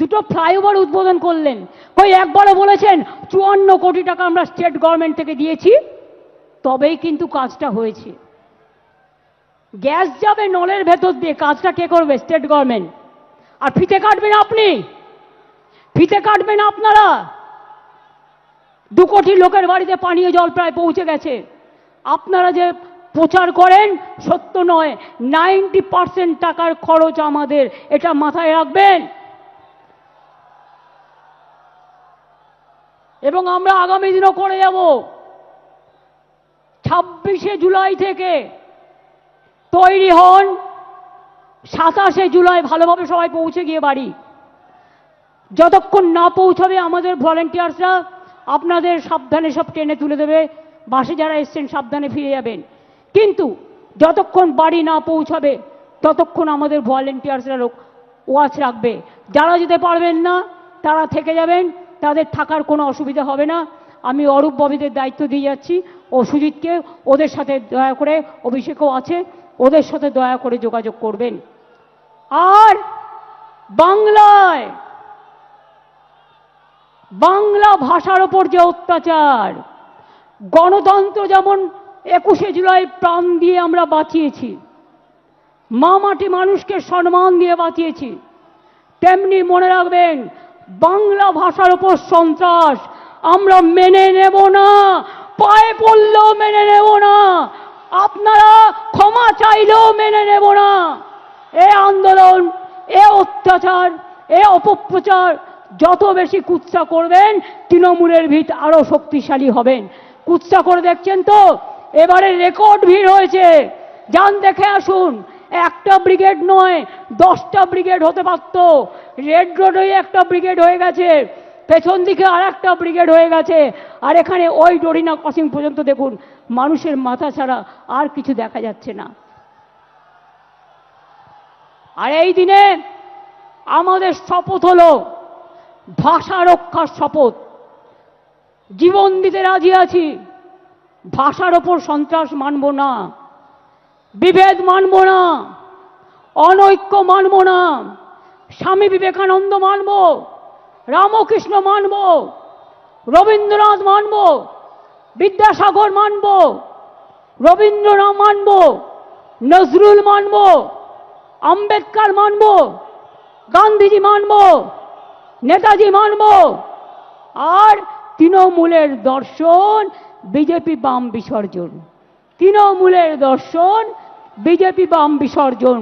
দুটো ফ্লাইওভার উদ্বোধন করলেন। কই একবারে বলেছেন, চুয়ান্ন কোটি টাকা আমরা স্টেট গভর্নমেন্ট থেকে দিয়েছি, তবেই কিন্তু কাজটা হয়েছে। গ্যাস যাবে নলের ভেতর দিয়ে, কাজটা কে করবে? স্টেট গভর্নমেন্ট আর ফিতে কাটবেন আপনি? ফিতে কাটবেন আপনারা? দু কোটি লোকের বাড়িতে পানীয় জল প্রায় পৌঁছে গেছে। আপনারা যে প্রচার করেন, সত্য নয়, নাইনটি পার্সেন্ট টাকার খরচ আমাদের, এটা মাথায় রাখবেন। এবং আমরা আগামী দিনও করে যাব। ছাব্বিশে জুলাই থেকে তৈরি হন সাতাশে জুলাই, ভালোভাবে সবাই পৌঁছে গিয়ে বাড়ি। যতক্ষণ না পৌঁছাবে আমাদের ভলেন্টিয়ার্সরা, আপনাদের সাবধানে সব টেনে তুলে দেবে। বাসে যারা এসছেন, সাবধানে ফিরে যাবেন। কিন্তু যতক্ষণ বাড়ি না পৌঁছাবে, ততক্ষণ আমাদের ভলেন্টিয়ার্সরা লোক ওয়াচ রাখবে। যারা যেতে পারবেন না, তারা থেকে যাবেন। তাদের থাকার কোনো অসুবিধা হবে না। আমি অরূপ ববিদের দায়িত্ব দিয়ে যাচ্ছি। ও সুজিতকে ওদের সাথে দয়া করে, অভিষেকও আছে, ওদের সাথে দয়া করে যোগাযোগ করবেন। আর বাংলায়, বাংলা ভাষার ওপর যে অত্যাচার, গণতন্ত্র যেমন একুশে জুলাই প্রাণ দিয়ে আমরা বাঁচিয়েছি, মা মাটি মানুষকে সম্মান দিয়ে বাঁচিয়েছি, তেমনি মনে রাখবেন বাংলা ভাষার ওপর সন্ত্রাস। আমরা মেনে নেব না, পায়ে পড়লেও মেনে নেব না, আপনারা ক্ষমা চাইলেও মেনে নেব না। এ আন্দোলন, এ অত্যাচার, এ অপপ্রচার, যত বেশি কুৎসা করবেন, তৃণমূলের ভিত আরও শক্তিশালী হবেন। কুৎসা করে দেখছেন তো? এবারে রেকর্ড ভিড় হয়েছে। যান দেখে আসুন, একটা ব্রিগেড নয়, দশটা ব্রিগেড হতে পারত। রেড রোডে একটা ব্রিগেড হয়ে গেছে। পেছন দিকে আর একটা ব্রিগেড হয়ে গেছে। আর এখানে ওই ডরিনা ক্রসিং পর্যন্ত দেখুন, মানুষের মাথা ছাড়া আর কিছু দেখা যাচ্ছে না। আর এই দিনে আমাদের শপথ হলো, ভাষা রক্ষার শপথ। জীবন দিতে রাজি আছি, ভাষার ওপর সন্ত্রাস মানব না, বিভেদ মানব না, অনৈক্য মানব না। স্বামী বিবেকানন্দ মানব, রামকৃষ্ণ মানব, রবীন্দ্রনাথ মানব, বিদ্যাসাগর মানব, রবীন্দ্রনাথ মানব, নজরুল মানব, আম্বেদকর মানব, গান্ধীজি মানব, নেতাজি মানব, আর তৃণমূলের দর্শন বিজেপি বাম বিসর্জন। তৃণমূলের দর্শন বিজেপি বাম বিসর্জন।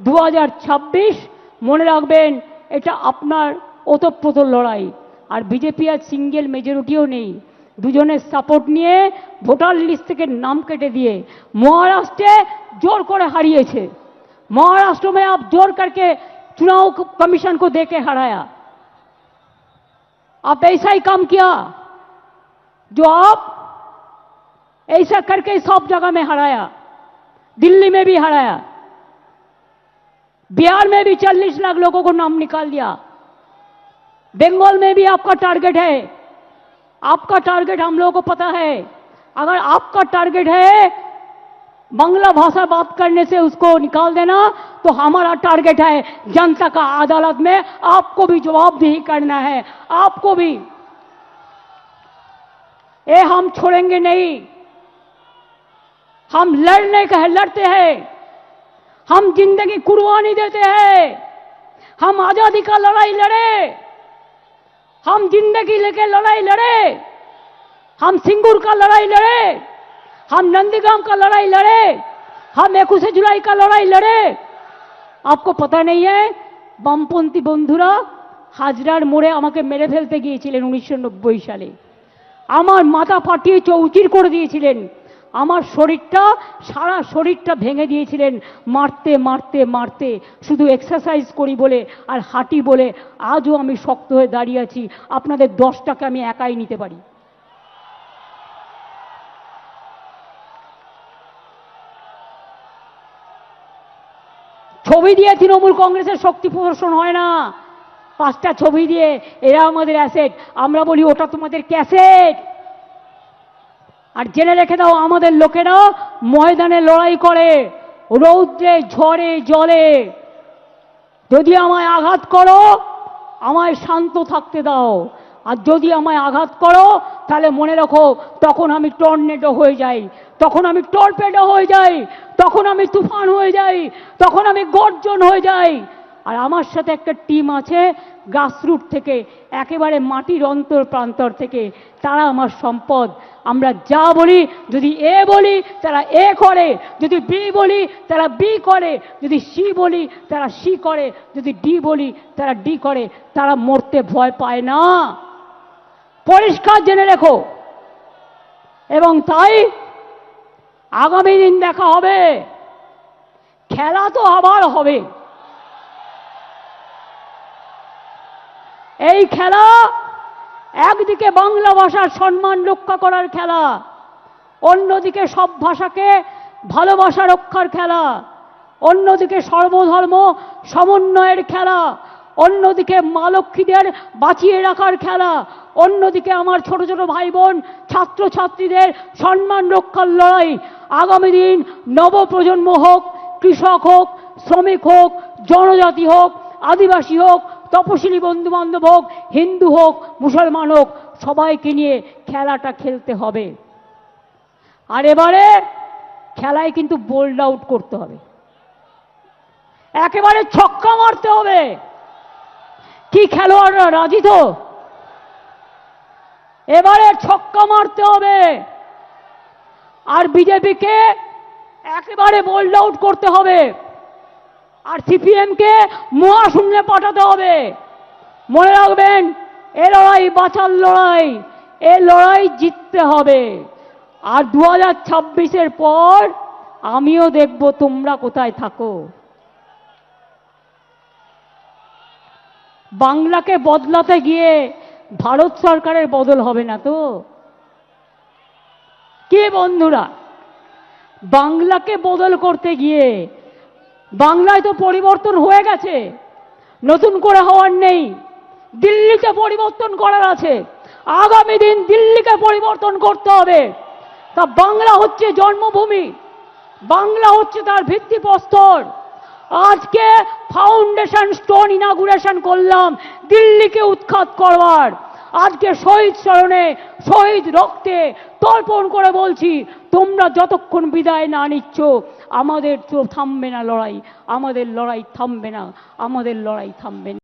দু হাজার ছাব্বিশ মনে রাখবেন এটা আপনার ওতপ্রোত লড়াই আর বিজেপি আর সিঙ্গেল মেজরিটিও নেই দুজনের সাপোর্ট নিয়ে ভোটার লিস্ট থেকে নাম কেটে দিয়ে মহারাষ্ট্রে জোর করে হারিয়েছে महाराष्ट्र में आप जोर करके चुनाव कमीशन को देके हराया आप ऐसा ही काम किया जो आप ऐसा करके सब जगह में हराया दिल्ली में भी हराया बिहार में भी चालीस लाख लोगों को नाम निकाल दिया। बंगाल में भी आपका टारगेट है। आपका टारगेट हम लोगों को पता है। अगर आपका टारगेट है, बांग्ला भाषा बात करने से उसको निकाल देना तो हमारा टारगेट है। जनता का अदालत में आपको भी जवाबदेही करना है। आपको भी। ये हम छोड़ेंगे नहीं। हम लड़ने का है, लड़ते हैं। हम जिंदगी कुर्बानी देते हैं हम आजादी का लड़ाई लड़े हम जिंदगी लेके लड़ाई लड़े हम सिंगूर का लड़ाई लड़े हम नंदीग्राम का लड़ाई लड़े हम একুশে जुलाई का लड़ाई लड़े आपको पता नहीं है বামপন্থী বন্ধুরা হাজরার মোড়ে আমাকে মেরে ফেলতে গিয়েছিলেন উনিশশো নব্বই সালে আমার মাথা ফাটিয়ে চৌচির করে দিয়েছিলেন আমার শরীরটা, সারা শরীরটা ভেঙে দিয়েছিলেন। মারতে মারতে মারতে। শুধু এক্সারসাইজ করি বলে আর হাঁটি বলে আজও আমি শক্ত হয়ে দাঁড়িয়ে আছি। আপনাদের দশটাকে আমি একাই নিতে পারি। ছবি দিয়ে তৃণমূল কংগ্রেসের শক্তি প্রদর্শন হয় না। পাঁচটা ছবি দিয়ে, এরা আমাদের অ্যাসেট আমরা বলি, ওটা তোমাদের ক্যাসেট আর জেনে রেখে দাও আমাদের লোকেরা ময়দানে লড়াই করে, রৌদ্রে, ঝড়ে, জলে। যদি আমায় আঘাত করো, আমায় শান্ত থাকতে দাও। আর যদি আমায় আঘাত করো, তাহলে মনে রাখো, তখন আমি টর্নেডো হয়ে যাই, তখন আমি টর্পেডো হয়ে যাই, তখন আমি তুফান হয়ে যাই, তখন আমি গর্জন হয়ে যাই। আর আমার সাথে একটা টিম আছে গ্রাসরুট থেকে, একেবারে মাটির অন্তর প্রান্তর থেকে। তারা আমার সম্পদ। আমরা যা বলি, যদি এ বলি, তারা এ করে। যদি বি বলি, তারা বি করে। যদি সি বলি, তারা সি করে। যদি ডি বলি, তারা ডি করে। তারা মরতে ভয় পায় না। পরিষ্কার জেনে রেখো। এবং তাই আগামী দিন দেখা হবে। খেলা তো আবার হবে। এই খেলা একদিকে বাংলা ভাষার সম্মান রক্ষা করার খেলা, অন্যদিকে সব ভাষাকে ভালোবাসা রক্ষার খেলা, অন্যদিকে সর্বধর্ম সমন্বয়ের খেলা, অন্যদিকে মা লক্ষ্মীদের বাঁচিয়ে রাখার খেলা, অন্যদিকে আমার ছোট ছোট ভাই বোন ছাত্রছাত্রীদের সম্মান রক্ষার লড়াই। আগামী দিন নবপ্রজন্ম হোক, কৃষক হোক, শ্রমিক হোক, জনজাতি হোক, আদিবাসী হোক তপশিলি বন্ধু বান্ধব হোক, হিন্দু হোক, মুসলমান হোক, সবাইকে নিয়ে খেলাটা খেলতে হবে। আর এবারে খেলায় কিন্তু বোল্ড আউট করতে হবে। একেবারে ছক্কা মারতে হবে। কি খেলোয়াড়রা, রাজি তো? এবারে ছক্কা মারতে হবে। আর বিজেপিকে একেবারে বোল্ড আউট করতে হবে। আর সিপিএমকে মহাশূন্যে পাঠাতে হবে। মনে রাখবেন, এ লড়াই বাঁচার লড়াই, এ লড়াই জিততে হবে। আর দু হাজার ছাব্বিশের পর আমিও দেখব তোমরা কোথায় থাকো। বাংলাকে বদলাতে গিয়ে ভারত সরকারের বদল হবে না তো? কে বন্ধুরা? বাংলাকে বদল করতে গিয়ে বাংলায় তো পরিবর্তন হয়ে গেছে। নতুন করে হওয়ার নেই। দিল্লিতে পরিবর্তন করার আছে। আগামী দিন দিল্লিকে পরিবর্তন করতে হবে। তা বাংলা হচ্ছে জন্মভূমি। বাংলা হচ্ছে তার ভিত্তিপ্রস্তর আজকে ফাউন্ডেশন স্টোন ইনাগুরেশন করলাম দিল্লিকে উৎখাত করবার। আজকে শহীদ স্মরণে, শহীদ রক্তে তর্পণ করে বলছি তোমরা যতক্ষণ বিদায় না নিচ্ছ, আমাদের তো থামবে না লড়াই, আমাদের লড়াই থামবে না, আমাদের লড়াই থামবে না।